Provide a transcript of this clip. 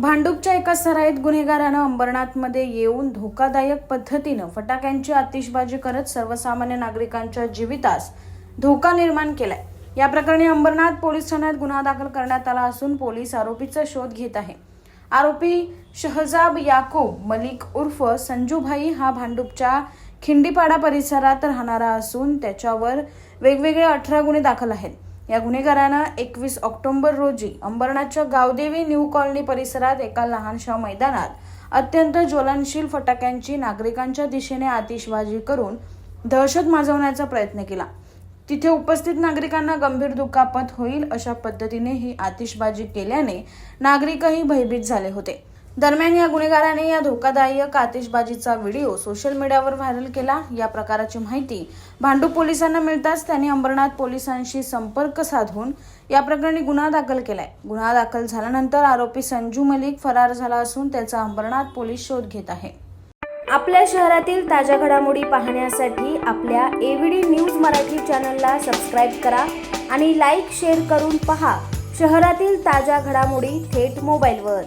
भांडूपच्या एका सराईत गुन्हेगारानं अंबरनाथमध्ये येऊन धोकादायक पद्धतीनं फटाक्यांची आतिषबाजी करत सर्वसामान्य नागरिकांच्या जीवितास धोका निर्माण केलाय. या प्रकरणी अंबरनाथ पोलीस ठाण्यात गुन्हा दाखल करण्यात आला असून पोलीस आरोपीचा शोध घेत आहे. आरोपी शहजाब याकूब मलिक उर्फ संजूभाई हा भांडूपच्या खिंडीपाडा परिसरात राहणारा असून त्याच्यावर वेगवेगळे अठरा गुन्हे दाखल आहेत. या गुन्हेगारानं एकवीस ऑक्टोबर रोजी अंबरनाथच्या गावदेवी न्यू कॉलनी परिसरात एका लहानशा मैदानात अत्यंत ज्वलनशील फटाक्यांची नागरिकांच्या दिशेने आतिषबाजी करून दहशत माजवण्याचा प्रयत्न केला. तिथे उपस्थित नागरिकांना गंभीर दुखापत होईल अशा पद्धतीने ही आतिषबाजी केल्याने नागरिकही भयभीत झाले होते. दरम्यान या गुन्हेगाराने या धोकादायक आतिषबाजीचा व्हिडिओ सोशल मीडियावर व्हायरल केला. या प्रकाराची माहिती भांडूप पोलिसांना मिळताच त्यांनी अंबरनाथ पोलिसांशी संपर्क साधून या प्रकरणी गुन्हा दाखल केलाय. गुन्हा दाखल झाल्यानंतर आरोपी संजू मलिक फरार झाला असून त्याचा अंबरनाथ पोलीस शोध घेत आहे. आपल्या शहरातील ताज्या घडामोडी पाहण्यासाठी आपल्या एव्हीडी न्यूज मराठी चॅनलला सबस्क्राईब करा आणि लाईक शेअर करून पहा. शहरातील ताज्या घडामोडी थेट मोबाईलवर.